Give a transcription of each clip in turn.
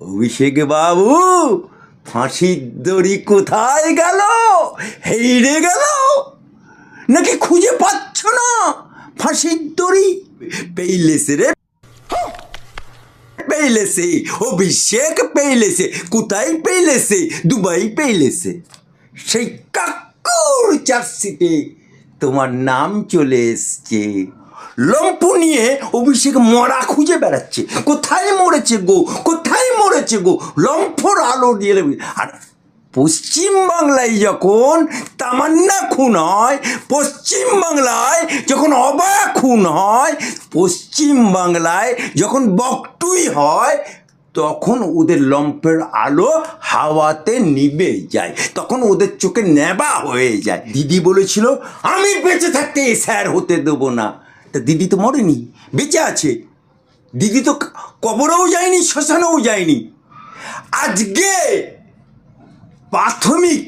অভিষেক বাবু, ফাঁসির দড়ি কোথায় গেল? হেইরে গেল? নাকি খুঁজে পাচ্ছ না? ফাঁসির দড়ি? পেইলেছে রে। পেইলেছে অভিষেক পেইলেছে কোথায় পেইলেছে দুবাই পেইলেছে সেই কাকুর চার্জশিটে তোমার নাম চলে এসছে। লম্পু নিয়ে অভিষেক মরা খুঁজে বেড়াচ্ছে। কোথায় মরেছে গো? কোথায় মরেছে গো। লম্ফর আলো দিয়ে আর পশ্চিম বাংলায় যখন তামান্না খুন হয়, পশ্চিম বাংলায় যখন অবাক খুন হয়, পশ্চিম বাংলায় যখন বকটুই হয়, তখন ওদের লম্পের আলো হাওয়াতে নিবে যায়। তখন ওদের চোখে নেবা হয়ে যায়। দিদি বলেছিল, আমি বেঁচে থাকতে স্যার হতে দেবো না। তা দিদি তো মরেনি, বেঁচে আছে। দিদি তো কবরেও যায়নি শ্মশানেও যায়নি। আজকে প্রাথমিক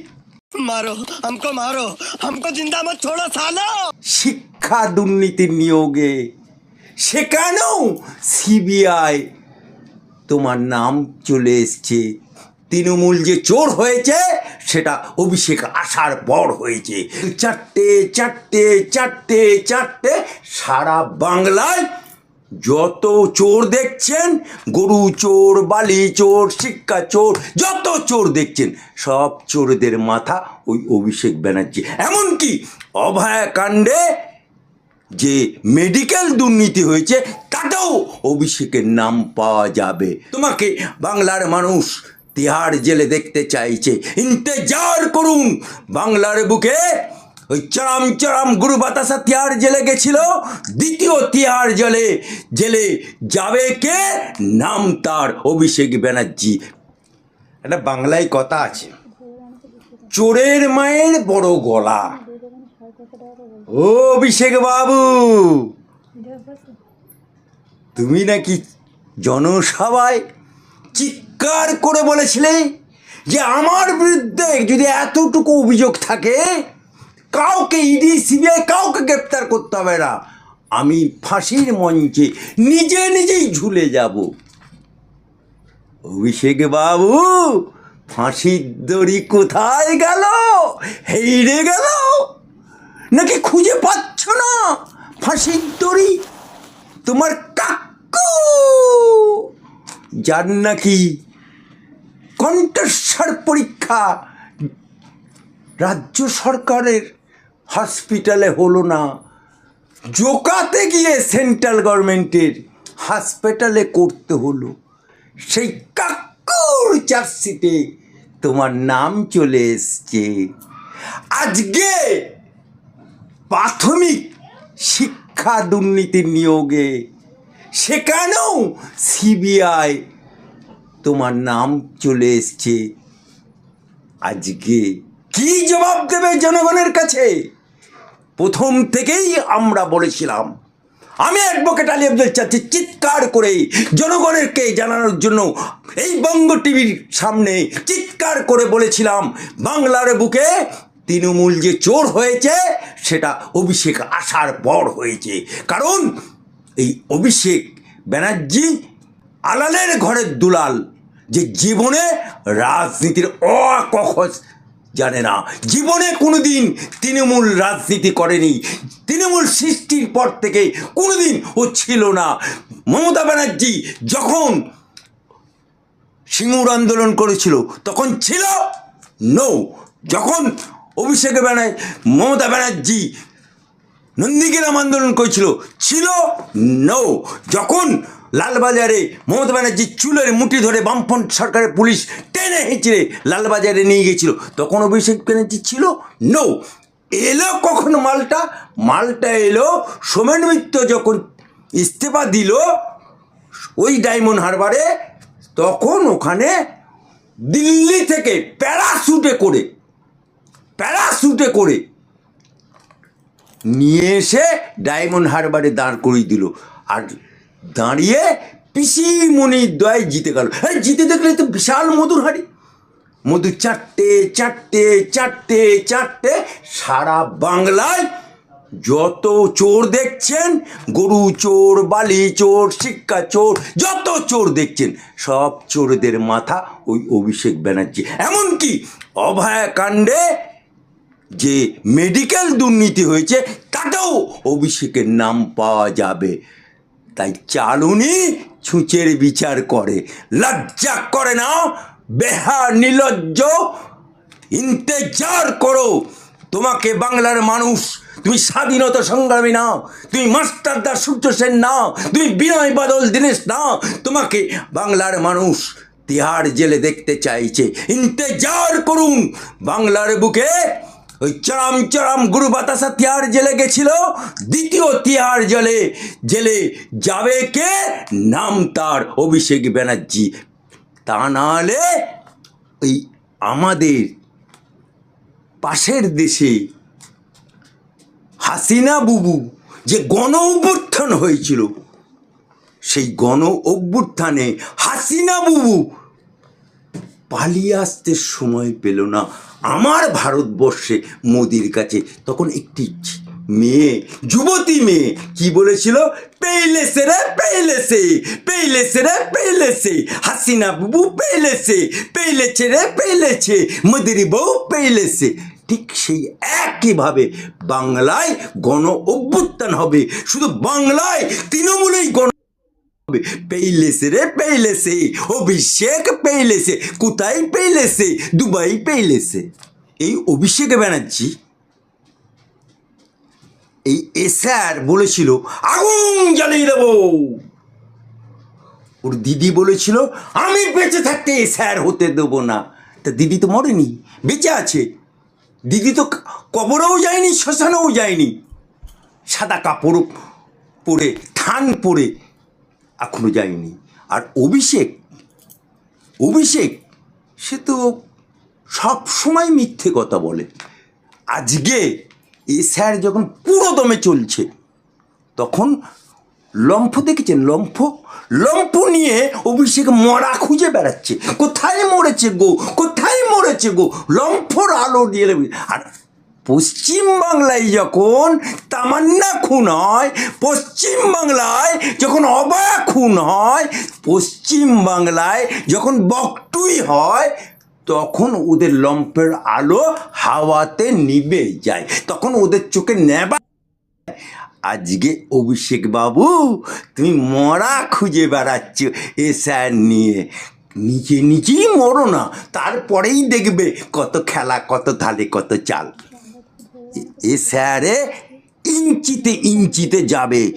মারো আমকো মারো আমকো জিন্দা মত ছোড়ো সালো। শিক্ষা দুর্নীতির নিয়োগে। সেখানেও সিবিআই তোমার নাম চলে এসছে। তৃণমূল যে চোর হয়েছে সেটা অভিষেক আসার পর হয়েছে। চারটে চারটে চারটে চারটে সারা বাংলায় যত চোর দেখছেন, গরু চোর, বালি চোর, শিক্ষা চোর, যত চোর দেখছেন, সব চোরদের মাথা ওই অভিষেক ব্যানার্জি। এমনকি অভয়াকাণ্ডে যে মেডিকেল দুর্নীতি হয়েছে, তাতেও অভিষেকের নাম পাওয়া যাবে। তোমাকে বাংলার মানুষ তিহার জেলে দেখতে চাইছে। ইন্তেজার করুন বাংলার বুকে। ওই চরম চরম গুরু বাতাসা তিহার জেলে গেছিল, দ্বিতীয় তিহার জেলে জেলে যাবে কে? নাম তার অভিষেক ব্যানার্জি। একটা বাংলায় কথা আছে, চোরের মায়ের বড় গলা। ও অভিষেক বাবু, তুমি নাকি জনসভায় চিৎকার করে বলেছিলে যে আমার বিরুদ্ধে যদি এতটুকু অভিযোগ থাকে কাউকে ইডি, সিবিআই কাউকে গ্রেপ্তার করতে হবে না। আমি ফাঁসির মঞ্চে নিজে নিজেই ঝুলে যাব। অভিষেক বাবু, ফাঁসির দড়ি কোথায় গেল? হেইরে গেল? নাকি খুঁজে পাচ্ছ না? ফাঁসির দড়ি? তোমার কাকু! যার নাকি কণ্ঠস্বর পরীক্ষা রাজ্য সরকারের হসপিটালে হলো না। জোকাতে গিয়ে সেন্ট্রাল গভর্নমেন্টের হসপিটালে করতে হলো। সেই কাকুর চার্জশিটে তোমার নাম চলে এসছে। আজকে প্রাথমিক শিক্ষা দুর্নীতির নিয়োগে সেখানেও সিবিআই তোমার নাম চলে এসছে। আজকে কি জবাব দেবে জনগণের কাছে? প্রথম থেকেই আমরা বলেছিলাম। আমি অ্যাডভোকেট আলী আব্দুল চাচ্ছি চিৎকার করে জনগণেরকে জানানোর জন্য এই বঙ্গ টিভির সামনে চিৎকার করে বলেছিলাম, বাংলার বুকে তৃণমূল যে চোর হয়েছে, সেটা অভিষেক আসার পর হয়েছে। কারণ এই অভিষেক ব্যানার্জি আলালের ঘরের দুলাল, যে জীবনে রাজনীতির অকখ জানে না। জীবনে কোনোদিন তৃণমূল রাজনীতি করেনি। তৃণমূল সৃষ্টির পর থেকে কোনোদিন ও ছিল না। মমতা ব্যানার্জি যখন সিঙ্গুর আন্দোলন করেছিল, তখন ছিল নৌ যখন অভিষেক ব্যানার্জি মমতা ব্যানার্জি নন্দীগ্রাম আন্দোলন করেছিল, ছিল নৌ যখন লালবাজারে মমতা ব্যানার্জির চুলের মুঠি ধরে বামফ্রন্ট সরকারের পুলিশ টেনে হেঁচড়ে লালবাজারে নিয়ে গেছিল তখন অভিষেক ব্যানার্জি ছিল? নো এলো কখন মালটা? মালটা এলো সোমেন মিত্র যখন ইস্তফা দিল ওই ডায়মন্ড হারবারে, তখন ওখানে দিল্লি থেকে প্যারাশুটে করে প্যারাশুটে করে নিয়ে এসে ডায়মন্ড হারবারে দাঁড় করিয়ে দিল। আর দাঁড়িয়ে পিসিমণির দয় জিতে গেল। হ্যাঁ জিতে দেখলে তো বিশাল মধুর হাড়ি। মধু চারটে চারটে চারটে চারটে। সারা বাংলায় যত চোর দেখছেন, গরু চোর, বালি চোর, শিক্ষা চোর, যত চোর দেখছেন, সব চোরদের মাথা ওই অভিষেক ব্যানার্জি। এমনকি অভয়াকাণ্ডে যে মেডিকেল দুর্নীতি হয়েছে, তাতেও অভিষেকের নাম পাওয়া যাবে। তাই চালুনি ছুঁচের বিচার করে। লজ্জা করে না, বেহা নিলজ্জ। ইন্তেজার করো। তোমাকে বাংলার মানুষ, তুমি স্বাধীনতা সংগ্রামী নাও তুমি মাস্টারদার সূর্য সেন নাও তুমি বিনয় বাদল দীনেশ নাও তোমাকে বাংলার মানুষ তিহার জেলে দেখতে চাইছে। ইন্তেজার করুন বাংলার বুকে। ওই চরম চরম গুরু বাতাসা তিহার জেলে গেছিল, দ্বিতীয় তিহার জেলে জেলে যাবে কে? নাম তার অভিষেক ব্যানার্জি। তা নাহলে ওই আমাদের পাশের দেশে হাসিনা বুবু যে গণ অভ্যুত্থান হয়েছিল, সেই গণ অভ্যুত্থানে হাসিনা বুবু পালিয়ে আসতে সময় পেল না। আমার ভারতবর্ষে মোদির কাছে তখন একটি মেয়ে, যুবতী মেয়ে, কি বলেছিল? পেইলেছে রে পেইলেছে পেইলেছে রে পেইলেছে হাসিনা বুবু পেইলেছে পেইলেছে রে পেইলেছে মোদির বউ পেইলেছে ঠিক সেই একইভাবে বাংলায় গণ অভ্যুত্থান হবে। শুধু বাংলায় গণ হবে পেইলেছে রে পেইলেছে অভিষেক পেইলেছে কোথায় পেইলেছে দুবাই পেইলেছে এই অভিষেক ব্যানার্জি এই এসআর বলেছিল, আগুন জ্বালিয়ে দেবো। ওর দিদি বলেছিল, আমি বেঁচে থাকতে এসআর হতে দেবো না। তা দিদি তো মরেনি, বেঁচে আছে। দিদি তো কবরেও যায়নি, শ্মশানেও যায়নি। সাদা কাপড় পরে, থান পরে এখনও যায়নি। আর অভিষেক অভিষেক, সে তো সব সময় মিথ্যে কথা বলে। আজকে এ স্যার যখন পুরো দমে চলছে, তখন লম্ফ দেখেছেন? লম্ফ? লম্ফ নিয়ে অভিষেক মরা খুঁজে বেড়াচ্ছে। কোথায় মরেছে গো? কোথায় মরেছে গো? লম্ফর আলো দিয়ে আর পশ্চিম বাংলায় যখন তামান্না খুন হয় পশ্চিম বাংলায় যখন অবাক খুন হয় পশ্চিম বাংলায় যখন বকটুই হয়, তখন ওদের লম্পের আলো হাওয়াতে নিবে যায়। তখন ওদের চোখে নেবা আজকে অভিষেক বাবু, তুমি মরা খুঁজে বেড়াচ্ছ এ স্যার নিয়ে। নিজে নিজেই মরো না, তারপরেই দেখবে কত খেলা, কত থালে, কত চাল। এ স্যারে ইঞ্চিতে ইঞ্চিতে যাবে।